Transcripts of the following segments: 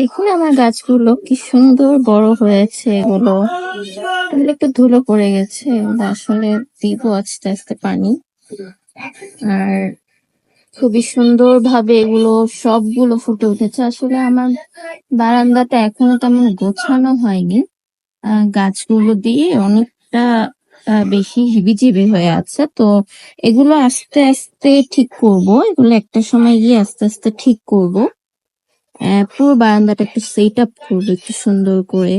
দেখুন আমার গাছগুলো, কি সুন্দর বড় হয়েছে এগুলো। একটু ধুলো পড়ে গেছে আসলে দিব আস্তে আস্তে পানি। আর খুবই সুন্দর ভাবে এগুলো, সবগুলো ফুটে উঠেছে। আসলে আমার বারান্দাটা এখনও তেমন গোছানো হয়নি। গাছগুলো দিয়ে অনেকটা বেশি হিবিজিবি হয়ে আছে। তো এগুলো আস্তে আস্তে ঠিক করব। এগুলো একটা সময় গিয়ে আস্তে আস্তে ঠিক করব। পুরো বারান্দাটা একটু সেট আপ করব, একটু সুন্দর করে।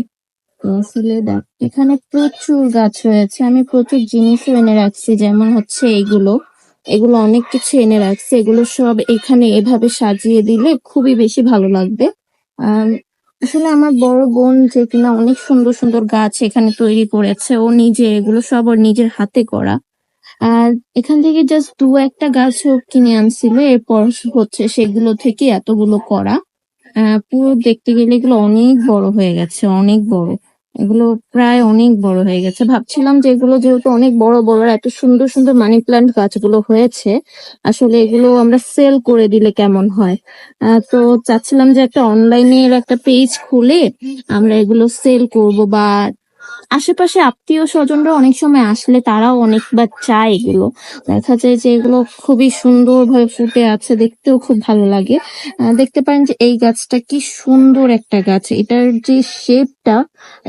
আসলে দেখ, এখানে প্রচুর গাছ হয়েছে। আমি প্রচুর জিনিসও এনে রাখছি, যেমন হচ্ছে এইগুলো এগুলো অনেক কিছু এনে রাখছি। এগুলো সব এখানে এভাবে সাজিয়ে দিলে খুবই বেশি ভালো লাগবে। আর আসলে আমার বড় বোন যে কিনা অনেক সুন্দর সুন্দর গাছ এখানে তৈরি করেছে। ও নিজে এগুলো সব ওর নিজের হাতে করা। আর এখান থেকে জাস্ট দু একটা গাছ কিনে আনছিল। এরপর হচ্ছে সেগুলো থেকে এতগুলো করা। পুরো দেখতে গেলে এগুলো অনেক বড় হয়ে গেছে, অনেক বড়। এগুলো প্রায় অনেক বড় হয়ে গেছে। ভাবছিলাম যে এগুলো যেহেতু অনেক বড় বড় এত সুন্দর সুন্দর মানি প্লান্ট গাছগুলো হয়েছে, আসলে এগুলো আমরা সেল করে দিলে কেমন হয়? তো চাচ্ছিলাম যে একটা অনলাইনের একটা পেজ খুলে আমরা এগুলো সেল করব বা আশেপাশে আত্মীয় স্বজনরা অনেক সময় আসলে তারাও অনেকবার চায় এগুলো। দেখা যায় যে এগুলো খুবই সুন্দরভাবে ফুটে আছে, দেখতেও খুব ভালো লাগে। দেখতে পারেন যে এই গাছটা কি সুন্দর একটা গাছ। এটার যে শেপটা,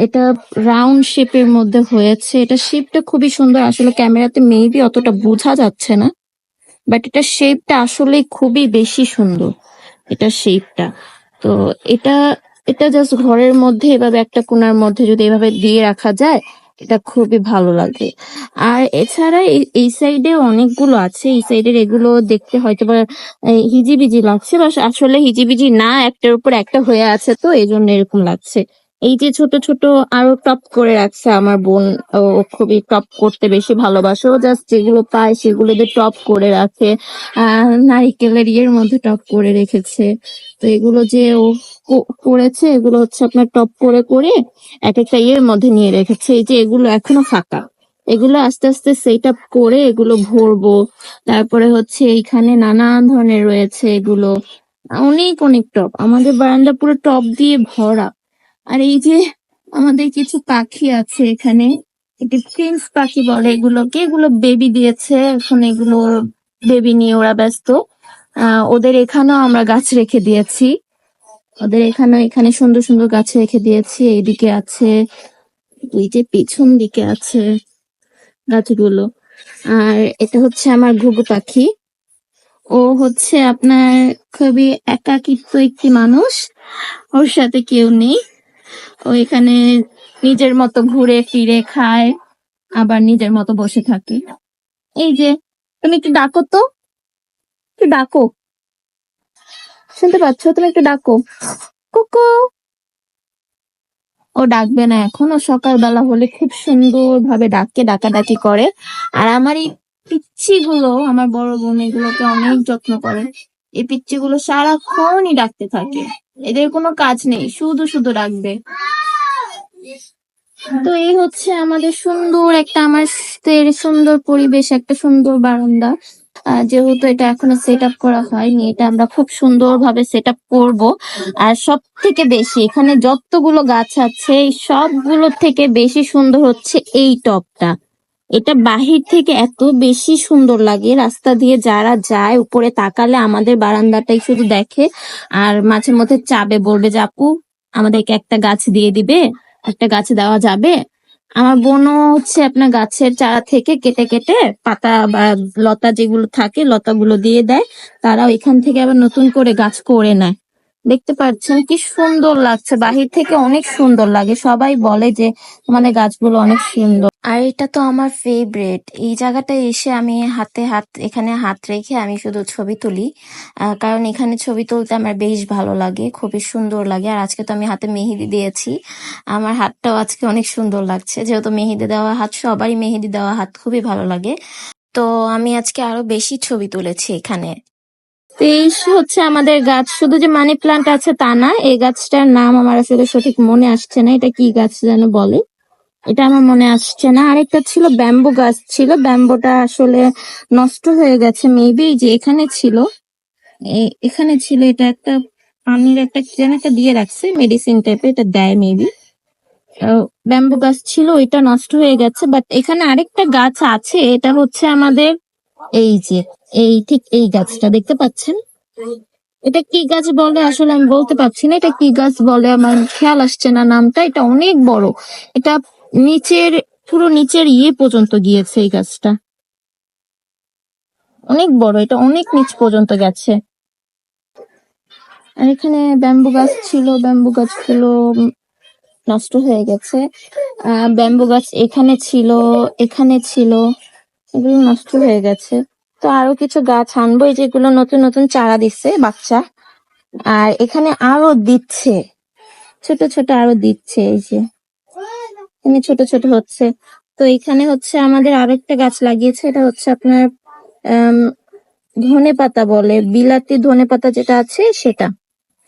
এটা রাউন্ড শেপের মধ্যে হয়েছে। এটা শেপটা খুবই সুন্দর। আসলে ক্যামেরাতে মেবি অতটা বোঝা যাচ্ছে না বাট এটা শেপটা আসলে খুবই বেশি সুন্দর, এটা শেপটা। তো এটা এটা জাস্ট ঘরের মধ্যে এভাবে একটা কোনার মধ্যে যদি এভাবে দিয়ে রাখা যায়, এটা খুবই ভালো লাগে। আর এছাড়া এই- সাইডে অনেকগুলো আছে। এই সাইডের এগুলো দেখতে হয়তো বা হিজিবিজি লাগছে আসলে হিজিবিজি না, একটার উপর একটা হয়ে আছে তো এই জন্য এরকম লাগছে। এই যে ছোট ছোট আরও টপ করে রাখছে আমার বোন, ও খুবই টপ করতে বেশি ভালোবাসে। ও জাস্ট যেগুলো পায় সেগুলো দিয়ে টপ করে রাখে। আহ নারিকেলের ইয়ের মধ্যে টপ করে রেখেছে। তো এগুলো যে ও করেছে, এগুলো হচ্ছে আপনার টপ করে করে এক একটা ইয়ের মধ্যে নিয়ে রেখেছে। এই যে এগুলো এখনও ফাঁকা। এগুলো আস্তে আস্তে সেট আপ করে এগুলো ভরবো। তারপরে হচ্ছে এইখানে নানান ধরনের রয়েছে এগুলো। অনেক অনেক টপ। আমাদের বারান্দা পুরো টপ দিয়ে ভরা। আর এই যে আমাদের কিছু পাখি আছে এখানে এটি প্রিন্স পাখি বলে এগুলোকে। এগুলো বেবি দিয়েছে, এখন এগুলো বেবি নিয়ে ওরা ব্যস্ত। ওদের এখানেও আমরা গাছ রেখে দিয়েছি। ওদের এখানে এখানে সুন্দর সুন্দর গাছ রেখে দিয়েছি। এইদিকে আছে ওই যে পিছন দিকে আছে গাছগুলো। আর এটা হচ্ছে আমার ঘুঘু পাখি। ও হচ্ছে আপনার খুবই একাকিত্ব একটি মানুষ। ওর সাথে কেউ নেই। ও এখানে নিজের মতো ঘুরে ফিরে খায়, আবার নিজের মতো বসে থাকে। এই যে, তুমি একটু ডাকো তো। একটু ডাকো। শুনতে পাচ্ছ? তুমি একটু ডাকো। কুকু! ও ডাকবে না এখন ও সকালবেলা হলে খুব সুন্দর ভাবে ডাকে, ডাকাডাকি করে। আর আমার এই পিচ্ছি গুলো আমার বড় বোন এগুলোকে অনেক যত্ন করে। এই পিচ্ছি গুলো সারাক্ষণই ডাকতে থাকে। এদের কোনো কাজ নেই, শুধু শুধু ডাকবে তো এই হচ্ছে আমাদের সুন্দর একটা আমাদের সুন্দর পরিবেশ, একটা সুন্দর বারান্দা। যেহেতু এটা এখনও সেট আপ করা হয়নি, এটা আমরা খুব সুন্দর ভাবে সেট আপ করব। আর সব থেকে বেশি, এখানে যতগুলো গাছ আছে সবগুলোর থেকে বেশি সুন্দর হচ্ছে এই টপটা। এটা বাহির থেকে এত বেশি সুন্দর লাগে। রাস্তা দিয়ে যারা যায়, উপরে তাকালে আমাদের বারান্দাটাই শুধু দেখে। আর মাঝে মধ্যে চাবে বলবে যে, আপু, আমাদেরকে একটা গাছ দিয়ে দিবে? একটা গাছ দেওয়া যাবে? আমার বোনও হচ্ছে আপনার গাছের চারা থেকে কেটে কেটে পাতা বা লতা যেগুলো থাকে, লতাগুলো দিয়ে দেয়। তারা এখান থেকে আবার নতুন করে গাছ করে নেয়। দেখতে পাচ্ছেন কি সুন্দর লাগছে। বাহির থেকে অনেক সুন্দর লাগে। সবাই বলে যে মানে গাছগুলো অনেক সুন্দর। আর এটা তো আমার ফেভারিট এই জায়গাটায় এসে আমি হাতে হাত, এখানে হাত রেখে আমি শুধু ছবি তুলি। কারণ এখানে ছবি তুলতে আমার বেশ ভালো লাগে, খুবই সুন্দর লাগে। আর আজকে তো আমি হাতে মেহেদি দিয়েছি। আমার হাতটাও আজকে অনেক সুন্দর লাগছে। যেহেতু মেহেদি দেওয়া হাত, সবারই মেহেদি দেওয়া হাত খুবই ভালো লাগে। তো আমি আজকে আরও বেশি ছবি তুলেছি এখানে। তো এই হচ্ছে আমাদের গাছ। শুধু যে মানি প্লান্ট আছে তা না, এই গাছটার নাম আমার আসলে সঠিক মনে আসছে না। এটা কি গাছ যেন বলে? এটা আমার মনে আসছে না। আরেকটা ছিল ব্যাম্বু গাছ ছিল। ব্যাম্বুটা আসলে নষ্ট হয়ে গেছে। মেবি যে এখানে ছিল এখানে ছিল এটা একটা পানির একটা যেন একটা দিয়ে রাখছে মেডিসিন টাইপের এটা দেয় মেবি ব্যাম্বু গাছ ছিল, ওইটা নষ্ট হয়ে গেছে। বাট এখানে আরেকটা গাছ আছে, এটা হচ্ছে আমাদের এই যে এই ঠিক এই গাছটা দেখতে পাচ্ছেন? এটা কি গাছ বলে? আসলে আমি বলতে পারছি না। এটা কি গাছ বলে? আমার খেয়াল আসছে না নামটা। এটা অনেক বড়। এটা নিচের, পুরো নিচের ইয়ে পর্যন্ত গিয়েছে এই গাছটা। অনেক বড়। এটা অনেক নিচ পর্যন্ত গেছে। আর এখানে ব্যাম্বু গাছ ছিল। ব্যাম্বু গাছগুলো নষ্ট হয়ে গেছে। আহ, ব্যাম্বু গাছ এখানে ছিল এখানে ছিল। এগুলো নষ্ট হয়ে গেছে। তো আরও কিছু গাছ আনব, এই যেগুলো নতুন নতুন চারা দিচ্ছে বাচ্চা। আর এখানে আরও দিচ্ছে, ছোট ছোট আরও দিচ্ছে, এই যে। এখানে ছোট ছোট হচ্ছে। তো এখানে হচ্ছে আমাদের আরও আরেকটা গাছ লাগিয়েছে, এটা হচ্ছে আপনার ধনে পাতা বলে, বিলাতি ধনে পাতা যেটা আছে, সেটা।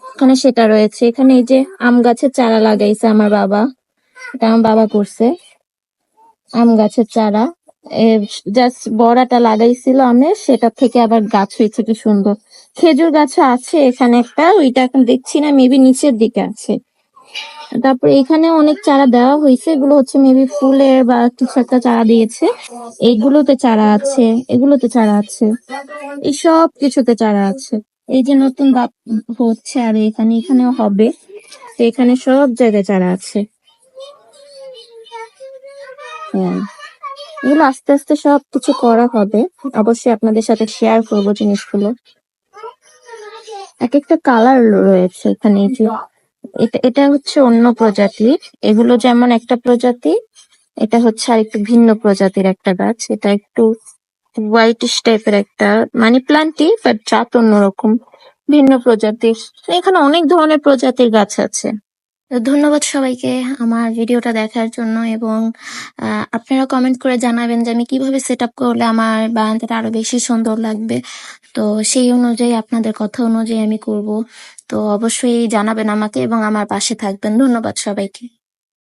এখানে সেটা রয়েছে। এখানে এই যে আম গাছের চারা লাগাইছে আমার বাবা। এটা আমার বাবা করছে, আম গাছের চারা। জাস্ট বড়াটা লাগাইছিল আমি, সেটা থেকে আবার গাছ হয়েছে কি সুন্দর। খেজুর গাছ আছে এখানে একটা, ওইটা এখন দেখছি না মেবি নিচের দিকে আছে। তারপরে এখানে অনেক চারা দেওয়া হয়েছে, এগুলো হচ্ছে মেবি ফুলের বা কিছু একটা চারা দিয়েছে। এইগুলোতে চারা আছে, এগুলোতে চারা আছে, এই সব কিছুতে চারা আছে। এই যে নতুন গাছ হচ্ছে আর এখানে এখানেও হবে, তো এখানে সব জায়গায় চারা আছে। হ্যাঁ। এগুলো আস্তে আস্তে সব কিছু করা হবে, অবশ্যই আপনাদের সাথে শেয়ার করব জিনিসগুলো। এক একটা কালার রয়েছে এখানে যে এটা এটা হচ্ছে অন্য প্রজাতির এগুলো যেমন একটা প্রজাতি, এটা হচ্ছে আর একটু ভিন্ন প্রজাতির একটা গাছ। এটা একটু হোয়াইটিশ টাইপের একটা, মানি প্লান্টই বাট জাত অন্যরকম, ভিন্ন প্রজাতির। এখানে অনেক ধরনের প্রজাতির গাছ আছে। ধন্যবাদ সবাইকে আমার ভিডিওটা দেখার জন্য এবং আপনারা কমেন্ট করে জানাবেন যে আমি কীভাবে সেট আপ করলে আমার বারান্দাটা আরও বেশি সুন্দর লাগবে। তো সেই অনুযায়ী আপনাদের কথা অনুযায়ী আমি করব। তো অবশ্যই জানাবেন আমাকে এবং আমার পাশে থাকবেন। ধন্যবাদ সবাইকে।